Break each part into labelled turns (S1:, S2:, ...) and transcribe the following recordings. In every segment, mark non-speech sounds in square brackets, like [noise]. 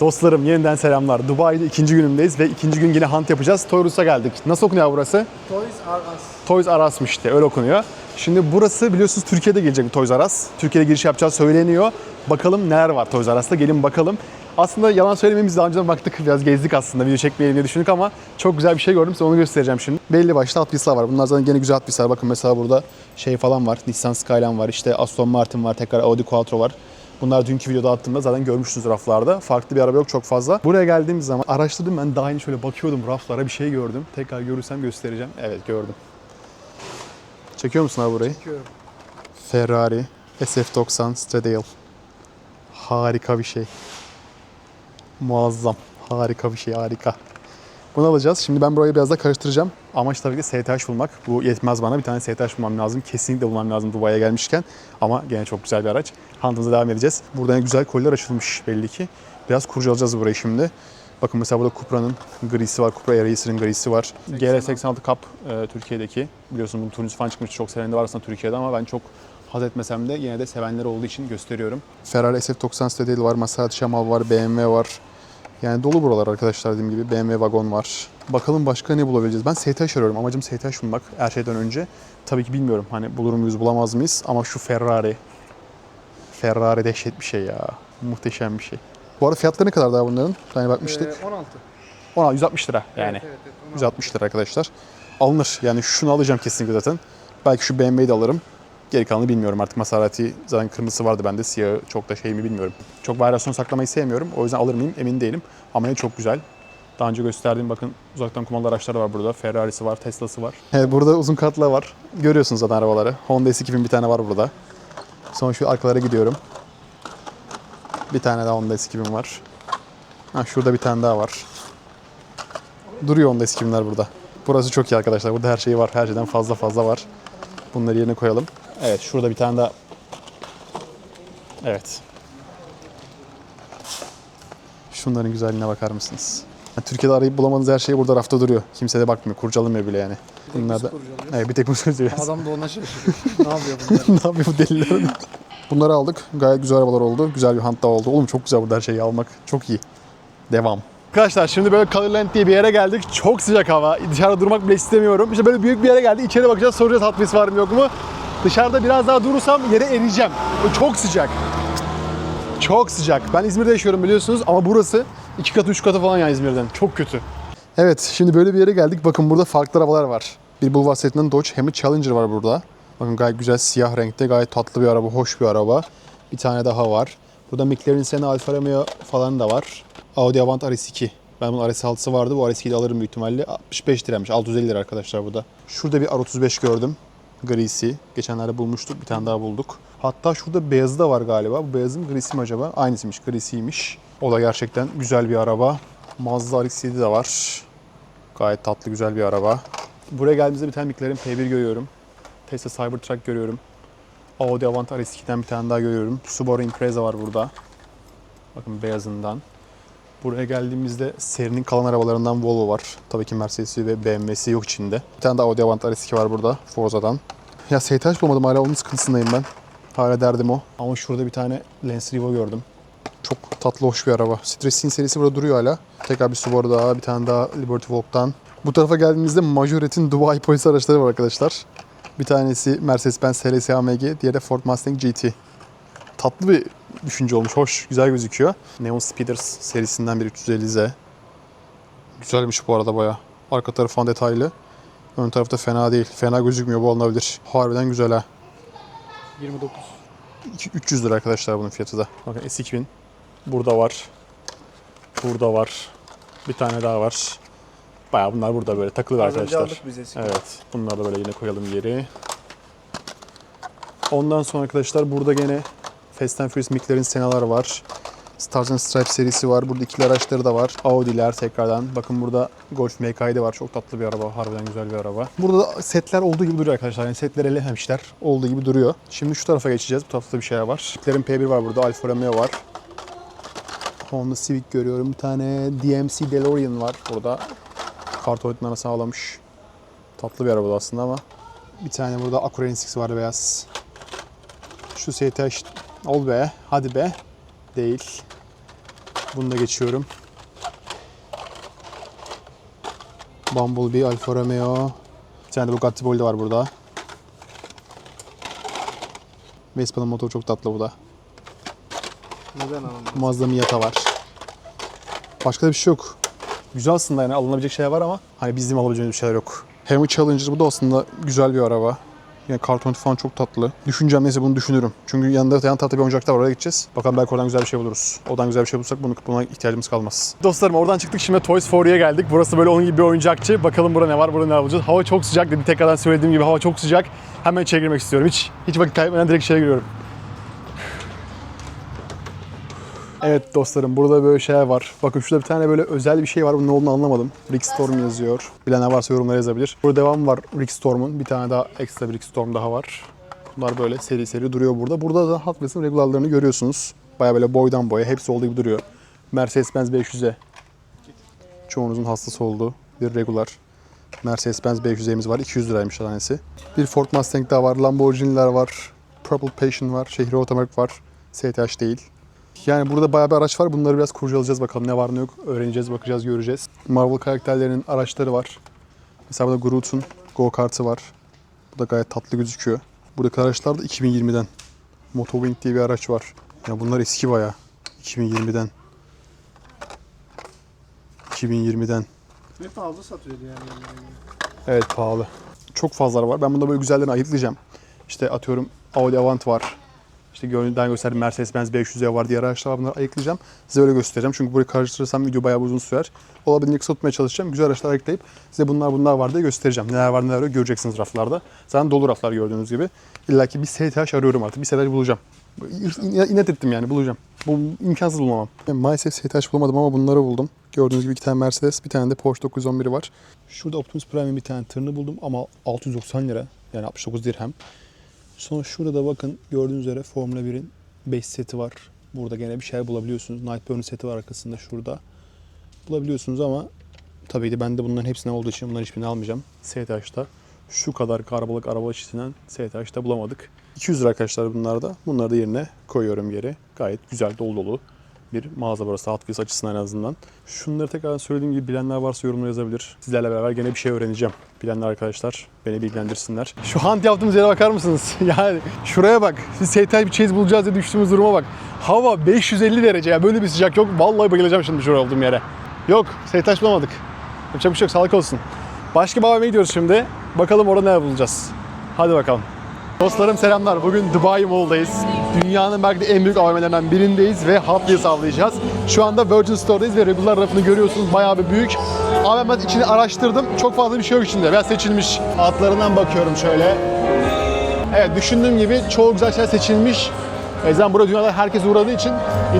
S1: Dostlarım yeniden selamlar. Dubai'de ikinci günümdeyiz ve ikinci gün yine hunt yapacağız. Toyrus'a geldik. Nasıl okunuyor burası?
S2: Toys R Us.
S1: Toys R Us'mış işte öyle okunuyor. Şimdi burası biliyorsunuz Türkiye'de gelecek Toys R Us. Türkiye'de giriş yapacağı söyleniyor. Bakalım neler var Toys R Us'ta gelin bakalım. Aslında yalan söylemeyeyim biz daha önceden baktık biraz gezdik aslında video çekmeyelim diye düşündük ama çok güzel bir şey gördüm size onu göstereceğim şimdi. Belli başlı Wheels'lar var. Bunlar zaten gene güzel Wheels'lar. Bakın mesela burada şey falan var. Nissan Skyline var. işte Aston Martin var. Tekrar Audi Quattro var. Bunlar dünkü videoda attığımda zaten görmüşsünüz raflarda. Farklı bir araba yok çok fazla. Buraya geldiğimiz zaman araştırdım ben daha yeni şöyle bakıyordum raflara bir şey gördüm. Tekrar görürsem göstereceğim. Evet gördüm. Çekiyor musun abi burayı?
S2: Çekiyorum.
S1: Ferrari SF90 Stradale. Harika bir şey. Muazzam. Harika bir şey, harika. Bunu alacağız. Şimdi ben burayı biraz da karıştıracağım. Amaç tabii ki STH bulmak. Bu yetmez bana. Bir tane STH bulmam lazım. Kesinlikle bulmam lazım Dubai'ye gelmişken. Ama gene çok güzel bir araç. Hunt'ımıza devam edeceğiz. Burada yine güzel koliler açılmış belli ki. Biraz kurcalayacağız burayı şimdi. Bakın mesela burada Cupra'nın grisi var. Cupra Racer'ın grisi var. GR86 Cup e, Türkiye'deki. Biliyorsun bunun turnüsü falan çıkmış. Çok seveni var aslında Türkiye'de ama ben çok haz etmesem de yine de sevenleri olduğu için gösteriyorum. Ferrari SF90 Stradale var. Maserati Shamal var. BMW var. Yani dolu buralar arkadaşlar dediğim gibi. BMW vagon var. Bakalım başka ne bulabileceğiz. Ben STH arıyorum. Amacım STH bulmak her şeyden önce. Tabii ki bilmiyorum hani bulur muyuz bulamaz mıyız ama şu Ferrari. Ferrari dehşet bir şey ya. Muhteşem bir şey. Bu arada fiyatları ne kadar daha bunların? Hani bakmıştık.
S2: Ee, 16.
S1: 16 160 lira yani.
S2: Evet, evet, evet, 16.
S1: 160 lira arkadaşlar. Alınır. Yani şunu alacağım kesinlikle zaten. Belki şu BMW'yi de alırım. Geri kalanını bilmiyorum artık. Maserati zaten kırmızısı vardı bende. Siyahı çok da şey mi bilmiyorum. Çok varyasyon saklamayı sevmiyorum. O yüzden alır mıyım emin değilim. Ama yine çok güzel. Daha önce gösterdiğim bakın uzaktan kumandalı araçlar var burada. Ferrari'si var, Tesla'sı var. Burada uzun katlı var. Görüyorsunuz zaten arabaları. Honda S2000 bir tane var burada. Sonra şu arkalara gidiyorum. Bir tane daha Honda S2000 var. Ha, şurada bir tane daha var. Duruyor Honda S2000'ler burada. Burası çok iyi arkadaşlar. Burada her şey var. Her şeyden fazla fazla var. Bunları yerine koyalım. Evet şurada bir tane daha. Evet. Şunların güzelliğine bakar mısınız? Yani Türkiye'de arayıp bulamadığınız her şey burada rafta duruyor. Kimse de bakmıyor. Kurcalamıyor bile yani. Bunlar da...
S2: kurcalıyoruz.
S1: Evet bir tek bu söylüyor.
S2: Adam da ona şaşırıyor. [laughs] ne yapıyor bunlar?
S1: ne yapıyor bu deliler? Bunları aldık. Gayet güzel arabalar oldu. Güzel bir hunt daha oldu. Oğlum çok güzel burada her şeyi almak. Çok iyi. Devam. Arkadaşlar şimdi böyle Colorland diye bir yere geldik. Çok sıcak hava. Dışarıda durmak bile istemiyorum. İşte böyle büyük bir yere geldik. İçeri bakacağız. Soracağız Hot var mı yok mu? Dışarıda biraz daha durursam yere eriyeceğim. Çok sıcak. Çok sıcak. Ben İzmir'de yaşıyorum biliyorsunuz ama burası iki katı üç katı falan yani İzmir'den. Çok kötü. Evet şimdi böyle bir yere geldik. Bakın burada farklı arabalar var. Bir Bulvar setinden Dodge hem de Challenger var burada. Bakın gayet güzel siyah renkte gayet tatlı bir araba, hoş bir araba. Bir tane daha var. Burada McLaren Senna Alfa Romeo falan da var. Audi Avant RS2. Ben bunun RS6'sı vardı. Bu RS2'yi de alırım büyük ihtimalle. 65 liraymış. 650 lira arkadaşlar burada. Şurada bir R35 gördüm. Grisi. Geçenlerde bulmuştuk. Bir tane daha bulduk. Hatta şurada beyazı da var galiba. Bu beyazın grisi mi acaba? Aynısıymış. Grisiymiş. O da gerçekten güzel bir araba. Mazda RX-7 de var. Gayet tatlı güzel bir araba. Buraya geldiğimizde bir tane McLaren P1 görüyorum. Tesla Cybertruck görüyorum. Audi Avant RS2'den bir tane daha görüyorum. Subaru Impreza var burada. Bakın beyazından. Buraya geldiğimizde serinin kalan arabalarından Volvo var. Tabii ki Mercedes'i ve BMW'si yok içinde. Bir tane daha Audi Avant RS2 var burada Forza'dan. Ya STH bulamadım hala onun sıkıntısındayım ben. Hala derdim o. Ama şurada bir tane Lance Revo gördüm. Çok tatlı, hoş bir araba. Stressin serisi burada duruyor hala. Tekrar bir Subaru daha, bir tane daha Liberty Walk'tan. Bu tarafa geldiğimizde Majorette'in Dubai polis araçları var arkadaşlar. Bir tanesi Mercedes-Benz TLS AMG, diğeri de Ford Mustang GT. Tatlı bir düşünce olmuş, hoş, güzel gözüküyor. Neon Speeders serisinden bir 350Z. Güzelmiş bu arada baya. Arka tarafı falan detaylı. Ön tarafta fena değil. Fena gözükmüyor bu alınabilir. Harbiden güzel ha.
S2: 29.
S1: İki- 300 lira arkadaşlar bunun fiyatı da. Bakın S2000 burada var. Burada var. Bir tane daha var. Baya bunlar burada böyle takılı arkadaşlar. Evet. Bunları da böyle yine koyalım geri. Ondan sonra arkadaşlar burada gene Fast and Furious McLaren Sena'lar var. Stars and Stripes serisi var. Burada ikili araçları da var. Audi'ler tekrardan. Bakın burada Golf MK'de var. Çok tatlı bir araba. Harbiden güzel bir araba. Burada da setler olduğu gibi duruyor arkadaşlar. Yani setleri elememişler. Olduğu gibi duruyor. Şimdi şu tarafa geçeceğiz. Bu tarafta bir şey var. McLaren P1 var burada. Alfa Romeo var. Honda Civic görüyorum. Bir tane DMC DeLorean var burada. Kartonetin arasına ağlamış. Tatlı bir araba da aslında ama. Bir tane burada Acura NSX var beyaz. Şu STH ol be, hadi be. Değil. Bunu da geçiyorum. Bumblebee, Alfa Romeo. Bir tane de Bugatti Bolide var burada. Vespa'nın motoru çok tatlı bu da.
S2: Neden anlamadım?
S1: Mazda Miata var. Başka da bir şey yok. Güzel aslında yani alınabilecek şeyler var ama hani bizim alabileceğimiz bir şeyler yok. Hemi Challenger bu da aslında güzel bir araba. Yani karton falan çok tatlı. Düşüneceğim neyse bunu düşünürüm. Çünkü yanında yan tarafta bir oyuncaklar var oraya gideceğiz. Bakalım belki oradan güzel bir şey buluruz. Oradan güzel bir şey bulursak bunu, buna ihtiyacımız kalmaz. Dostlarım oradan çıktık şimdi Toys for You'ya geldik. Burası böyle onun gibi bir oyuncakçı. Bakalım burada ne var, burada ne bulacağız. Hava çok sıcak dedi. Tekrardan söylediğim gibi hava çok sıcak. Hemen içeri girmek istiyorum. Hiç hiç vakit kaybetmeden direkt içeri giriyorum. Evet dostlarım burada böyle şeyler var. Bakın şurada bir tane böyle özel bir şey var. Bunun ne olduğunu anlamadım. Rick Storm yazıyor. Bilenler varsa yorumlara yazabilir. Burada devam var Rick Storm'un. Bir tane daha ekstra bir Rick Storm daha var. Bunlar böyle seri seri duruyor burada. Burada da Hot Wheels'ın regularlarını görüyorsunuz. Baya böyle boydan boya hepsi olduğu gibi duruyor. Mercedes-Benz 500'e çoğunuzun hastası olduğu bir regular. Mercedes-Benz 500'imiz var. 200 liraymış tanesi. Bir Ford Mustang daha var. Lamborghini'ler var. Purple Passion var. Şehri Otomatik var. STH değil. Yani burada bayağı bir araç var. Bunları biraz kurcalayacağız bakalım ne var ne yok. Öğreneceğiz, bakacağız, göreceğiz. Marvel karakterlerinin araçları var. Mesela burada Groot'un go-kartı var. Bu da gayet tatlı gözüküyor. Buradaki araçlar da 2020'den. Motowing diye bir araç var. Ya bunlar eski bayağı. 2020'den. 2020'den.
S2: Ne pahalı satıyordu yani.
S1: Evet pahalı. Çok fazla var. Ben bunda böyle güzellerini ayıklayacağım. İşte atıyorum Audi Avant var. İşte gönülden gösterdiğim Mercedes-Benz 500'e var diğer araçlar. Bunları ayıklayacağım. Size öyle göstereceğim. Çünkü burayı karıştırırsam video bayağı uzun sürer. Olabildiğince kısa tutmaya çalışacağım. Güzel araçlar ayıklayıp size bunlar bunlar var diye göstereceğim. Neler var neler yok göreceksiniz raflarda. Zaten dolu raflar gördüğünüz gibi. İlla ki bir STH arıyorum artık. Bir STH bulacağım. İn- İnat ettim yani bulacağım. Bu imkansız bulmamam. Ben maalesef STH bulamadım ama bunları buldum. Gördüğünüz gibi iki tane Mercedes, bir tane de Porsche 911 var. Şurada Optimus Prime'in bir tane tırını buldum ama 690 lira. Yani 69 dirhem. Sonra şurada da bakın gördüğünüz üzere Formula 1'in 5 seti var. Burada gene bir şeyler bulabiliyorsunuz. Nightburn seti var arkasında şurada. Bulabiliyorsunuz ama tabii ki ben de bunların hepsine olduğu için bunların hiçbirini almayacağım. STH'da şu kadar karabalık araba çeşidinden STH'da bulamadık. 200 lira arkadaşlar bunlar da. Bunları da yerine koyuyorum geri. Gayet güzel dolu dolu bir mağaza burası Hot açısından en azından. Şunları tekrar söylediğim gibi bilenler varsa yorumlara yazabilir. Sizlerle beraber gene bir şey öğreneceğim. Bilenler arkadaşlar beni bilgilendirsinler. Şu hunt yaptığımız yere bakar mısınız? [laughs] Yani şuraya bak. Biz STH bir chase bulacağız diye düştüğümüz duruma bak. Hava 550 derece ya. Böyle bir sıcak yok. Vallahi bayılacağım şimdi şuraya olduğum yere. Yok. STH bulamadık. Yapacak bir şey. Sağlık olsun. Başka bir AVM'ye gidiyoruz şimdi. Bakalım orada ne bulacağız. Hadi bakalım. Dostlarım selamlar. Bugün Dubai Mall'dayız. Dünyanın belki de en büyük AVM'lerinden birindeyiz ve Hot Wheels avlayacağız. Şu anda Virgin Store'dayız ve regular rafını görüyorsunuz. Bayağı bir büyük. AVM içini araştırdım. Çok fazla bir şey yok içinde. Biraz seçilmiş. Altlarından bakıyorum şöyle. Evet düşündüğüm gibi çoğu güzel şey seçilmiş. E zaten burada dünyada herkes uğradığı için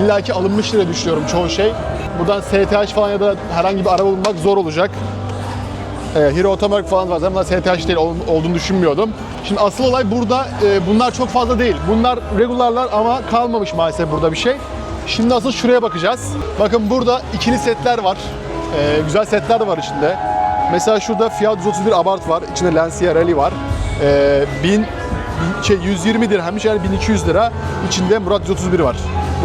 S1: illaki alınmış diye düşünüyorum çoğu şey. Buradan STH falan ya da herhangi bir araba bulmak zor olacak. E, Hero Otomark falan var. Zaten bunlar STH değil ol- olduğunu düşünmüyordum. Şimdi asıl olay burada e, bunlar çok fazla değil. Bunlar regularlar ama kalmamış maalesef burada bir şey. Şimdi asıl şuraya bakacağız. Bakın burada ikili setler var. E, güzel setler var içinde. Mesela şurada Fiat 131 Abarth var. İçinde Lancia Rally var. E, 1000 bin- şey 120 dirhemmiş yani 1200 lira. İçinde Murat 131 var.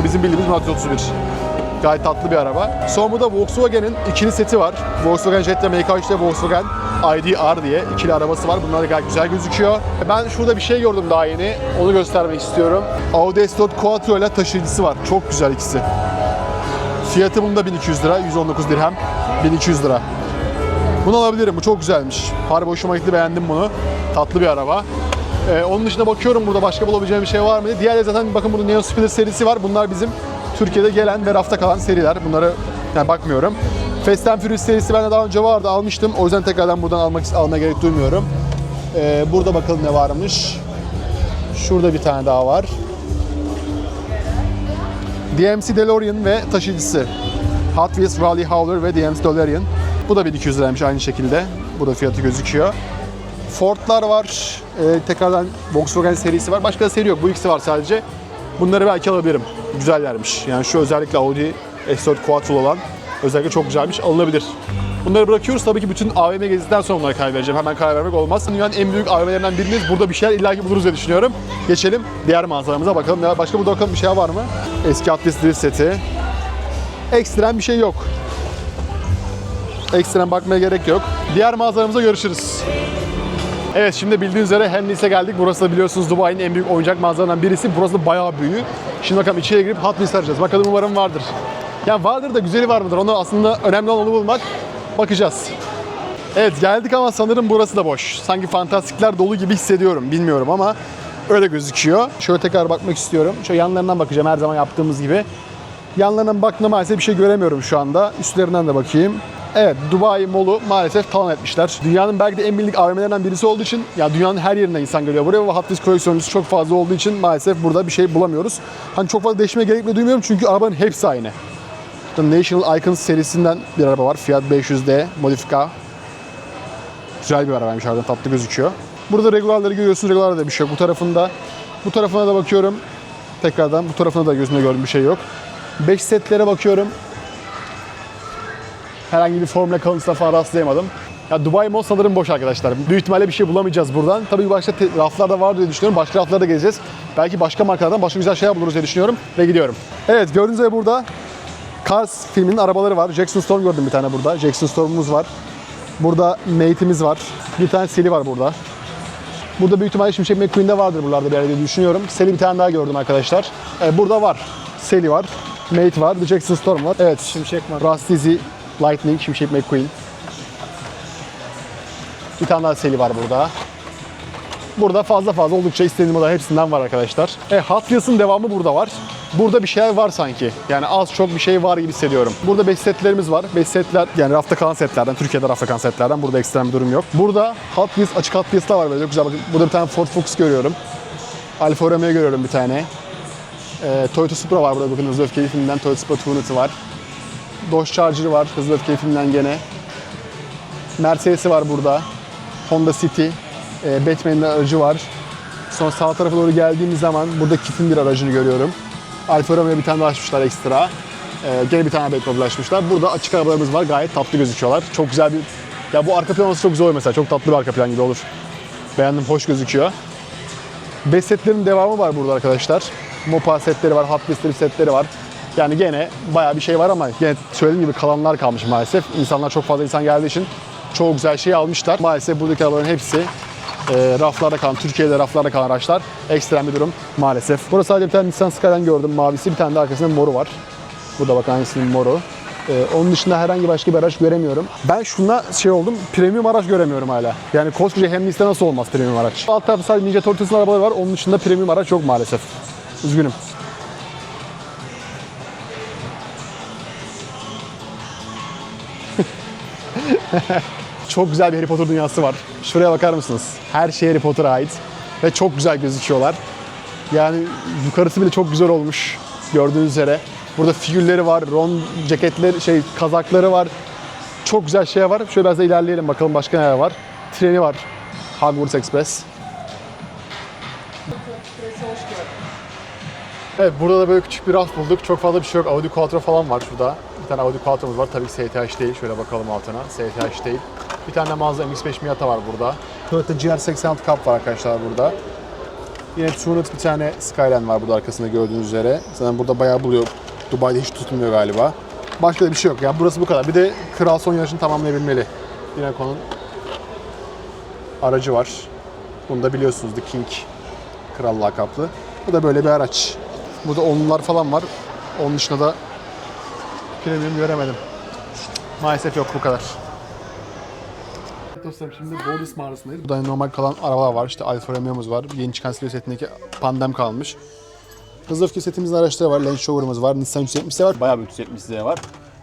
S1: Bu bizim bildiğimiz Murat 131. Gayet tatlı bir araba. Sonra burada Volkswagen'in ikili seti var. Volkswagen Jetta MK3'te Volkswagen ID.R diye ikili arabası var. Bunlar da gayet güzel gözüküyor. Ben şurada bir şey gördüm daha yeni. Onu göstermek istiyorum. Audi S4 Quattro ile taşıyıcısı var. Çok güzel ikisi. Fiyatı bunda 1200 lira. 119 dirhem. 1200 lira. Bunu alabilirim. Bu çok güzelmiş. Harbi hoşuma gitti. Beğendim bunu. Tatlı bir araba. Ee, onun dışında bakıyorum burada başka bulabileceğim bir şey var mı diye. Diğerleri zaten bakın burada Neo Speeder serisi var. Bunlar bizim Türkiye'de gelen ve rafta kalan seriler. Bunları yani bakmıyorum. Fast and Furious serisi bende daha önce vardı. Almıştım. O yüzden tekrardan buradan almak almaya gerek duymuyorum. Ee, burada bakalım ne varmış. Şurada bir tane daha var. DMC DeLorean ve taşıyıcısı. Hot Wheels Rally Howler ve DMC DeLorean. Bu da 1200 liraymış aynı şekilde. Bu da fiyatı gözüküyor. Ford'lar var. Ee, tekrardan Volkswagen serisi var. Başka da seri yok. Bu ikisi var sadece. Bunları belki alabilirim. Güzellermiş. Yani şu özellikle Audi S4 Quattro olan özellikle çok güzelmiş. Alınabilir. Bunları bırakıyoruz. Tabii ki bütün AVM gezdikten sonra bunlara karar vereceğim. Hemen karar vermek olmaz. Dünyanın en büyük AVM'lerinden birindeyiz. Burada bir şeyler illaki buluruz diye düşünüyorum. Geçelim diğer mağazalarımıza bakalım. Başka burada bakalım bir şey var mı? Eski Atlas Drift seti. Ekstrem bir şey yok. Ekstrem bakmaya gerek yok. Diğer mağazalarımızda görüşürüz. Evet şimdi bildiğiniz üzere Henley's'e geldik. Burası da biliyorsunuz Dubai'nin en büyük oyuncak mağazalarından birisi. Burası da bayağı büyük. Şimdi bakalım içeri girip Hot Wheels arayacağız. Bakalım umarım vardır. Ya vardır da güzeli var mıdır? Onu aslında önemli olan onu bulmak. Bakacağız. Evet geldik ama sanırım burası da boş. Sanki fantastikler dolu gibi hissediyorum. Bilmiyorum ama öyle gözüküyor. Şöyle tekrar bakmak istiyorum. Şöyle yanlarından bakacağım her zaman yaptığımız gibi. Yanlarından baktığımda maalesef bir şey göremiyorum şu anda. Üstlerinden de bakayım. Evet, Dubai Mall'u maalesef talan etmişler. Dünyanın belki de en bilindik AVM'lerinden birisi olduğu için, ya dünyanın her yerinden insan geliyor buraya ve Hot Wheels koleksiyoncusu çok fazla olduğu için maalesef burada bir şey bulamıyoruz. Hani çok fazla değişmeye gerek bile duymuyorum çünkü arabanın hepsi aynı. The National Icons serisinden bir araba var. Fiat 500D Modifica. Güzel bir arabaymış harbiden tatlı gözüküyor. Burada regularları görüyorsunuz. Regularda da bir şey yok. Bu tarafında. Bu tarafına da bakıyorum. Tekrardan bu tarafına da gözümle gördüğüm bir şey yok. 5 setlere bakıyorum. Herhangi bir formüle kalıntısına falan rastlayamadım. Ya Dubai Mall sanırım boş arkadaşlar. Büyük ihtimalle bir şey bulamayacağız buradan. Tabii başka raflarda var diye düşünüyorum. Başka raflarda gezeceğiz. Belki başka markalardan başka güzel şeyler buluruz diye düşünüyorum. Ve gidiyorum. Evet gördüğünüz gibi burada Cars filminin arabaları var. Jackson Storm gördüm bir tane burada. Jackson Storm'umuz var. Burada Mate'imiz var. Bir tane Seli var burada. Burada büyük ihtimalle Şimşek McQueen'de vardır buralarda bir yerde diye düşünüyorum. Seli bir tane daha gördüm arkadaşlar. Ee, burada var. Seli var. Mate var. The Jackson Storm var. Evet.
S2: Şimşek var.
S1: Rust Dizzy, Lightning, Şimşek McQueen. Bir tane daha Seli var burada. Burada fazla fazla oldukça istediğim model hepsinden var arkadaşlar. E, Hot Wheels'ın devamı burada var. Burada bir şeyler var sanki. Yani az çok bir şey var gibi hissediyorum. Burada 5 setlerimiz var. 5 setler yani rafta kalan setlerden, Türkiye'de rafta kalan setlerden. Burada ekstrem bir durum yok. Burada Hot Wheels, açık Hot Wheels'lar var böyle çok güzel. Bakın burada bir tane Ford Focus görüyorum. Alfa Romeo görüyorum bir tane. E, Toyota Supra var burada bakın Hızlı Öfkeli filminden Toyota Supra Tuğnet'i var. Dodge Charger var Hızlı Öfkeli filminden gene. Mercedes'i var burada. Honda City. E, Batman'in aracı var. Sonra sağ tarafa doğru geldiğimiz zaman burada Kit'in bir aracını görüyorum. Alfa Romeo bir tane daha açmışlar ekstra. E, gene bir tane Batmobile açmışlar. Burada açık arabalarımız var. Gayet tatlı gözüküyorlar. Çok güzel bir... Ya bu arka plan çok güzel olur mesela. Çok tatlı bir arka plan gibi olur. Beğendim. Hoş gözüküyor. 5 setlerin devamı var burada arkadaşlar. Mopa setleri var, Hot Wheels setleri var. Yani gene bayağı bir şey var ama gene söylediğim gibi kalanlar kalmış maalesef. İnsanlar çok fazla insan geldiği için çoğu güzel şey almışlar. Maalesef buradaki arabaların hepsi e, raflarda kalan, Türkiye'de raflarda kalan araçlar. Ekstrem bir durum maalesef. Burada sadece bir tane Nissan Skyline gördüm mavisi. Bir tane de arkasında moru var. Bu da bak aynısının moru. Ee, onun dışında herhangi başka bir araç göremiyorum. Ben şuna şey oldum, premium araç göremiyorum hala. Yani koskoca Hemlis'te nasıl olmaz premium araç? Alt tarafta sadece Ninja Turtles'ın arabaları var. Onun dışında premium araç yok maalesef. Üzgünüm. [laughs] çok güzel bir Harry Potter dünyası var. Şuraya bakar mısınız? Her şey Harry Potter'a ait. Ve çok güzel gözüküyorlar. Yani yukarısı bile çok güzel olmuş gördüğünüz üzere. Burada figürleri var, Ron ceketleri, şey kazakları var. Çok güzel şey var. Şöyle biraz da ilerleyelim bakalım başka neler var. Treni var. Hogwarts Express. Evet burada da böyle küçük bir raf bulduk. Çok fazla bir şey yok. Audi Quattro falan var şurada. Bir tane Audi Quattro'muz var. Tabii ki STH değil. Şöyle bakalım altına. STH değil. Bir tane Mazda MX-5 Miata var burada. Toyota GR86 Cup var arkadaşlar burada. Yine Tunit bir tane Skyline var burada arkasında gördüğünüz üzere. Zaten burada bayağı buluyor. Dubai'de hiç tutulmuyor galiba. Başka da bir şey yok. Ya burası bu kadar. Bir de Kral son yarışını tamamlayabilmeli. Ineco'nun aracı var. Bunu da biliyorsunuz The King Kral lakaplı. Bu da böyle bir araç. Burada onlular falan var. Onun dışında da premium göremedim. Maalesef yok bu kadar. Dostlarım şimdi Bordis mağarasındayız. Burada normal kalan arabalar var. İşte Alfa Romeo'muz var. Yeni çıkan Stelvio setindeki Pandem kalmış. Hızlı öfke setimizin araçları var. Range Rover'ımız var. Nissan 370'de var. Bayağı bir 370'de var.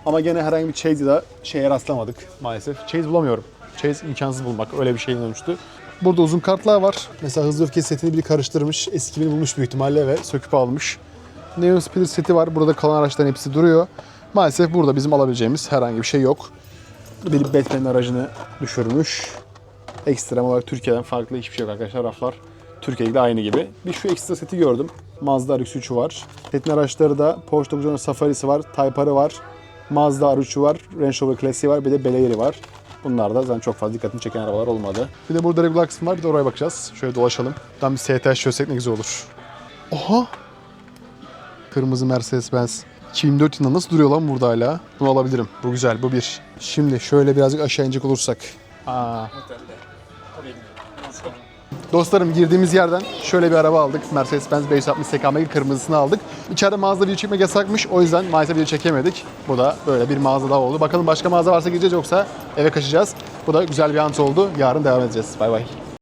S1: Ama gene herhangi bir Chase ya da şeye rastlamadık maalesef. Chase bulamıyorum. Chase imkansız bulmak. Öyle bir şey dönmüştü. Burada uzun kartlar var. Mesela hızlı öfke setini biri karıştırmış. Eskimini bulmuş büyük ihtimalle ve söküp almış. Neon Speeder seti var. Burada kalan araçların hepsi duruyor. Maalesef burada bizim alabileceğimiz herhangi bir şey yok. Bir Batman'in aracını düşürmüş. Ekstrem olarak Türkiye'den farklı hiçbir şey yok arkadaşlar. Raflar Türkiye'de aynı gibi. Bir şu ekstra seti gördüm. Mazda RX-3'ü var. Setin araçları da Porsche 911 Safari'si var. Type R'ı var. Mazda R3'ü var. Range Rover Classic'i var. Bir de Belair'i var. Bunlar da zaten çok fazla dikkatimi çeken arabalar olmadı. Bir de burada regular kısmı var. Bir de oraya bakacağız. Şöyle dolaşalım. Buradan bir STH çözsek ne güzel olur. Oha! Kırmızı Mercedes-Benz. 2004 yılında nasıl duruyor lan burada hala? Bunu alabilirim. Bu güzel, bu bir. Şimdi şöyle birazcık aşağı inecek olursak. Aa. Dostlarım girdiğimiz yerden şöyle bir araba aldık. Mercedes-Benz 560 SKM kırmızısını aldık. İçeride mağazada video çekmek yasakmış. O yüzden maalesef video çekemedik. Bu da böyle bir mağaza daha oldu. Bakalım başka mağaza varsa gireceğiz yoksa eve kaçacağız. Bu da güzel bir an oldu. Yarın devam edeceğiz. Bay bay.